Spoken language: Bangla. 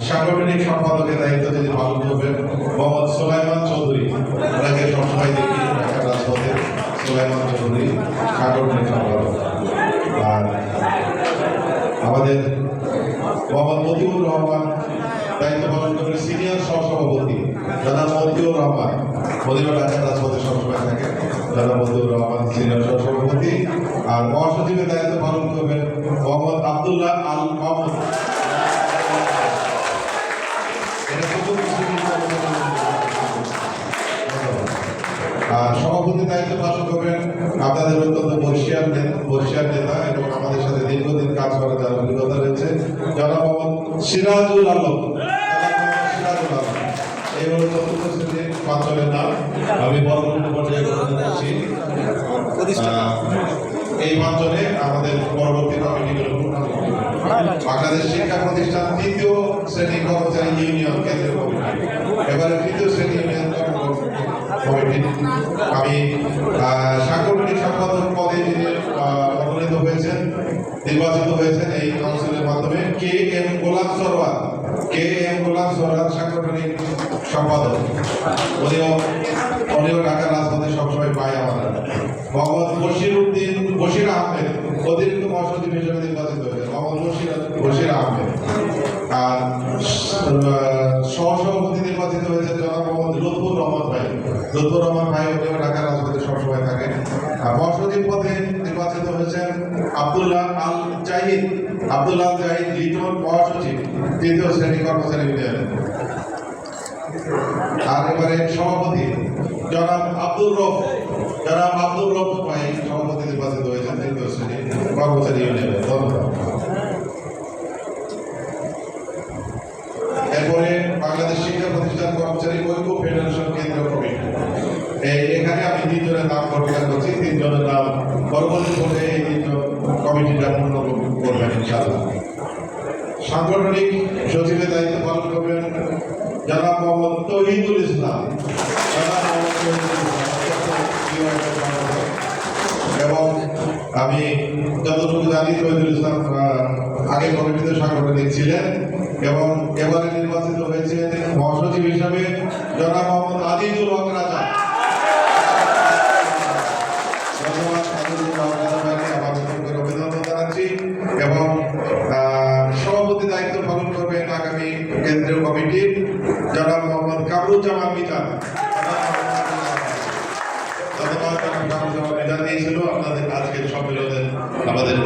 সাংগঠনিক সম্পাদকের দায়িত্ব তিনি পালন করবেন মোহাম্মদ সোলাইমান চৌধুরী। ওনাকে সবসময় দেখি রাজপথে, সোলাইমান চৌধুরী, সাংগঠনিক সম্পাদক। আর আমাদের মোহাম্মদ মতিউর রহমান, দায়িত্ব পালন করবেন সিনিয়র সহসভাপতি জনাব মতিউর রহমান। মদিনা ঢাকা রাজপথে সবসময় থাকে জনাব মতিউর রহমান, সিনিয়র সহসভাপতি। আর মহাসচিবের দায়িত্ব পালন করবেন মোহাম্মদ আবদুল্লাহ আল মাহমুদ সভাপতি দায়িত্ব পালন করবেন আপনাদের অত্যন্ত বর্ষিয়ার বর্ষিয়ার নেতা এবং আমাদের সাথে দীর্ঘদিন কাজ করার যার অভিজ্ঞতা রয়েছে জনাব সিরাজুল আলম। সিরাজুল আলম। এই হলো পাঁচজনের নাম আমি পরবর্তী পর্যায়ে ঘোষণা করছি এই পাঁচজনে আমাদের পরবর্তী কমিটিগুলো বাংলাদেশ শিক্ষা প্রতিষ্ঠান তৃতীয় শ্রেণি কর্মচারী ইউনিয়ন কেন্দ্রীয় কমিটি। এবারে তৃতীয় শ্রেণি ইউনিয়ন কমিটি। আমি সাংগঠনিক সম্পাদক পদে যিনি মনোনীত হয়েছেন, নির্বাচিত হয়েছেন এই কাউন্সিলের মাধ্যমে K M Golam Sarwar K M Golam Sarwar সাংগঠনিক সম্পাদক। উনিও উনিও ঢাকা রাজপথে সবসময় পাই আমরা মোহাম্মদ বশির উদ্দিন, বশির আহমেদ, অতিরিক্ত মহাসচিব হিসেবে নির্বাচিত হয়েছে মোহাম্মদ বশির বশির আহমেদ। আর লুৎফুর রহমান ভাই উনিও ঢাকা রাজপথে সবসময় থাকেন। মহাসচিব পদে নির্বাচিত হয়েছেন আব্দুল্লাহ আল জাহিদ আব্দুল্লাহ জাহিদ লিটন মহাসচিব, তৃতীয় শ্রেণি কর্মচারী ইউনিয়নের আর এবারে সভাপতি, জনাব আব্দুর রফ জনাব আব্দুর রফ ভাই সভাপতি নির্বাচিত হয়েছেন তৃতীয় শ্রেণি কর্মচারী ইউনিয়নের ধন্যবাদ এরপরে বাংলাদেশ শিক্ষা প্রতিষ্ঠান কর্মচারী ঐক্য ফেডারেশন কেন্দ্রীয় কমিটি এই নাম ঘোষণা করছি তিনজনের নাম পরবর্তী এই কমিটিটা পূর্ণ করবেন সাংগঠনিক সচিবের দায়িত্ব পালন করবেন জনাব মোহাম্মদ তহিদুল ইসলাম সাংগঠক। এবং আমি যতটুকু জানি তহিদুল ইসলাম আগে কমিটিতে সাংগঠনিক ছিলেন এবং এবারে নির্বাচিত হয়েছে মহাসচিব হিসাবে জনাব মোহাম্মদ আজিজুল হক কামরুজ্জামান মিজান আপনাদের আজকের সম্মেলনের আমাদের